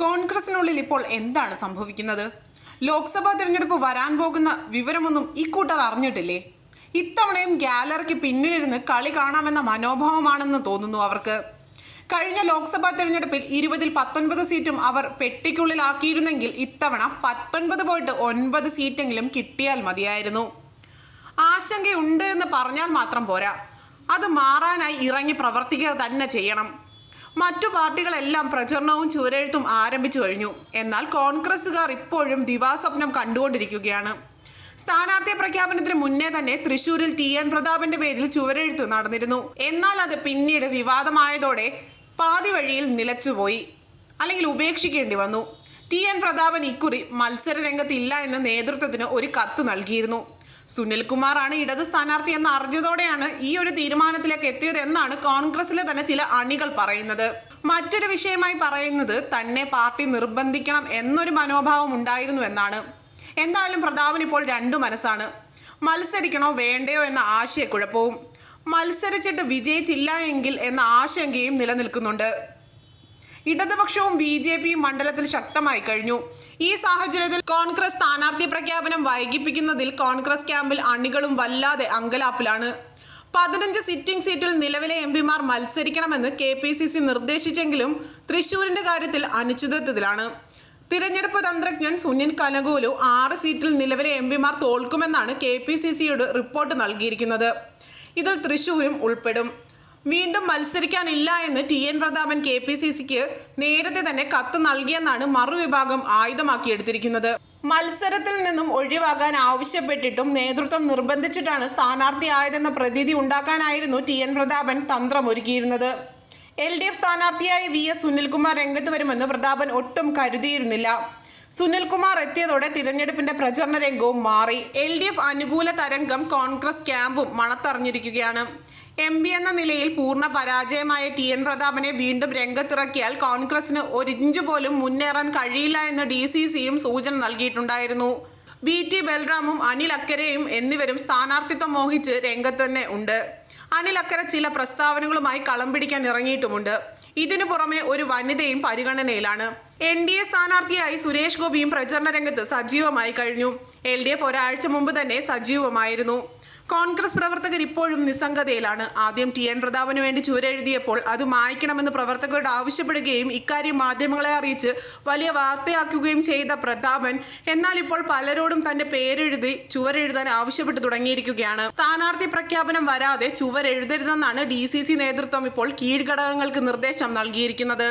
കോൺഗ്രസിനുള്ളിൽ ഇപ്പോൾ എന്താണ് സംഭവിക്കുന്നത്? ലോക്സഭാ തിരഞ്ഞെടുപ്പ് വരാൻ പോകുന്ന വിവരമൊന്നും ഇക്കൂട്ടർ അറിഞ്ഞിട്ടില്ലേ? ഇത്തവണയും ഗാലറിക്ക് പിന്നിലിരുന്ന് കളി കാണാമെന്ന മനോഭാവമാണെന്ന് തോന്നുന്നു അവർക്ക്. കഴിഞ്ഞ ലോക്സഭാ തിരഞ്ഞെടുപ്പിൽ ഇരുപതിൽ പത്തൊൻപത് സീറ്റും അവർ പെട്ടിക്കുള്ളിലാക്കിയിരുന്നെങ്കിൽ ഇത്തവണ പത്തൊൻപത് പോയിട്ട് ഒൻപത് സീറ്റെങ്കിലും കിട്ടിയാൽ മതിയായിരുന്നു. ആശങ്കയുണ്ട് എന്ന് പറഞ്ഞാൽ മാത്രം പോരാ. അത് മാറാനായി ഇറങ്ങി പ്രവർത്തിക്കുക തന്നെ ചെയ്യണം. മറ്റു പാർട്ടികളെല്ലാം പ്രചരണവും ചുവരെഴുത്തും ആരംഭിച്ചു കഴിഞ്ഞു. എന്നാൽ കോൺഗ്രസുകാർ ഇപ്പോഴും ദിവാസ്വപ്നം കണ്ടുകൊണ്ടിരിക്കുകയാണ്. സ്ഥാനാർത്ഥി പ്രഖ്യാപനത്തിന് മുന്നേ തന്നെ തൃശൂരിൽ ടി എൻ പ്രതാപന്റെ പേരിൽ ചുവരെഴുത്ത് നടന്നിരുന്നു. എന്നാൽ അത് പിന്നീട് വിവാദമായതോടെ പാതി വഴിയിൽ നിലച്ചുപോയി. അല്ലെങ്കിൽ ഉപേക്ഷിക്കേണ്ടി വന്നു. ടി എൻ പ്രതാപൻ ഇക്കുറി മത്സര രംഗത്തില്ല എന്ന് നേതൃത്വത്തിന് ഒരു കത്ത് നൽകിയിരുന്നു. സുനിൽകുമാറാണ് ഇടത് സ്ഥാനാർത്ഥി എന്ന് അറിഞ്ഞതോടെയാണ് ഈ ഒരു തീരുമാനത്തിലേക്ക് എത്തിയത് എന്നാണ് കോൺഗ്രസിലെ തന്നെ ചില അണികൾ പറയുന്നത്. മറ്റൊരു വിഷയമായി പറയുന്നത് തന്നെ പാർട്ടി നിർബന്ധിക്കണം എന്നൊരു മനോഭാവം ഉണ്ടായിരുന്നു എന്നാണ്. എന്തായാലും പ്രതാപൻ ഇപ്പോൾ രണ്ടു മനസ്സാണ്. മത്സരിക്കണോ വേണ്ടയോ എന്ന ആശയക്കുഴപ്പവും. മത്സരിച്ചിട്ട് വിജയിച്ചില്ല എങ്കിൽ എന്ന ആശങ്കയും നിലനിൽക്കുന്നുണ്ട്. ഇടതുപക്ഷവും ബി ജെ പിയും മണ്ഡലത്തിൽ ശക്തമായി കഴിഞ്ഞു. ഈ സാഹചര്യത്തിൽ കോൺഗ്രസ് സ്ഥാനാർത്ഥി പ്രഖ്യാപനം വൈകിപ്പിക്കുന്നതിൽ കോൺഗ്രസ് ക്യാമ്പിൽ അണികളും വല്ലാതെ അങ്കലാപ്പിലാണ്. പതിനഞ്ച് സിറ്റിംഗ് സീറ്റിൽ നിലവിലെ എം പിമാർ മത്സരിക്കണമെന്ന് കെ പി സി സി നിർദ്ദേശിച്ചെങ്കിലും തൃശൂരിന്റെ കാര്യത്തിൽ അനിശ്ചിതത്വത്തിലാണ്. തിരഞ്ഞെടുപ്പ് തന്ത്രജ്ഞൻ സുനിൽ കനകൂലു ആറ് സീറ്റിൽ നിലവിലെ എം പിമാർ തോൽക്കുമെന്നാണ് കെ പി സി സിയുടെ റിപ്പോർട്ട് നൽകിയിരിക്കുന്നത്. ഇതിൽ തൃശൂരും ഉൾപ്പെടും. വീണ്ടും മത്സരിക്കാനില്ല എന്ന് T N Prathapan K P C സിക്ക് നേരത്തെ തന്നെ കത്ത് നൽകിയെന്നാണ് മറുവിഭാഗം ആയുധമാക്കിയെടുത്തിരിക്കുന്നത്. മത്സരത്തിൽ നിന്നും ഒഴിവാകാൻ ആവശ്യപ്പെട്ടിട്ടും നേതൃത്വം നിർബന്ധിച്ചിട്ടാണ് സ്ഥാനാർത്ഥിയായതെന്ന പ്രതീതി ഉണ്ടാക്കാനായിരുന്നു ടി എൻ പ്രതാപൻ തന്ത്രമൊരുക്കിയിരുന്നത്. എൽ ഡി എഫ് സ്ഥാനാർത്ഥിയായി വി എസ് സുനിൽകുമാർ രംഗത്ത് വരുമെന്ന് പ്രതാപൻ ഒട്ടും കരുതിയിരുന്നില്ല. സുനിൽകുമാർ എത്തിയതോടെ തിരഞ്ഞെടുപ്പിന്റെ പ്രചരണ രംഗവും മാറി. എൽ ഡി എഫ് അനുകൂല തരംഗം കോൺഗ്രസ് ക്യാമ്പും മണത്തറിഞ്ഞിരിക്കുകയാണ്. എം പി എന്ന നിലയിൽ പൂർണ പരാജയമായ ടി എൻ പ്രതാപനെ വീണ്ടും രംഗത്തിറക്കിയാൽ കോൺഗ്രസിന് ഒരിഞ്ചു പോലും മുന്നേറാൻ കഴിയില്ല എന്ന് ഡി സി സിയും സൂചന നൽകിയിട്ടുണ്ടായിരുന്നു. ബി ടി ബൽറാമും അനിൽ അക്കരയും എന്നിവരും സ്ഥാനാർത്ഥിത്വം മോഹിച്ച് രംഗത്ത് തന്നെ ഉണ്ട്. അനിൽ അക്കര ചില പ്രസ്താവനകളുമായി കളം പിടിക്കാൻ ഇറങ്ങിയിട്ടുമുണ്ട്. ഇതിനു പുറമെ ഒരു വനിതയും പരിഗണനയിലാണ്. എൻ ഡി എ സ്ഥാനാർത്ഥിയായി സുരേഷ് ഗോപിയും പ്രചരണ രംഗത്ത് സജീവമായി കഴിഞ്ഞു. എൽ ഡി എഫ് ഒരാഴ്ച മുമ്പ് തന്നെ സജീവമായിരുന്നു. കോൺഗ്രസ് പ്രവർത്തകർ ഇപ്പോഴും നിസ്സംഗതയിലാണ്. ആദ്യം ടി എൻ പ്രതാപന് വേണ്ടി ചുവരെഴുതിയപ്പോൾ അത് മായ്ക്കണമെന്ന് പ്രവർത്തകരോട് ആവശ്യപ്പെടുകയും ഇക്കാര്യം മാധ്യമങ്ങളെ അറിയിച്ച് വലിയ വാർത്തയാക്കുകയും ചെയ്ത പ്രതാപൻ എന്നാൽ ഇപ്പോൾ പലരോടും തന്റെ പേരെഴുതി ചുവരെഴുതാൻ ആവശ്യപ്പെട്ടു തുടങ്ങിയിരിക്കുകയാണ്. സ്ഥാനാർത്ഥി പ്രഖ്യാപനം വരാതെ ചുവരെഴുതരുതെന്നാണ് ഡി സി സി നേതൃത്വം ഇപ്പോൾ കീഴ്ഘടകങ്ങൾക്ക് നിർദ്ദേശം നൽകിയിരിക്കുന്നത്.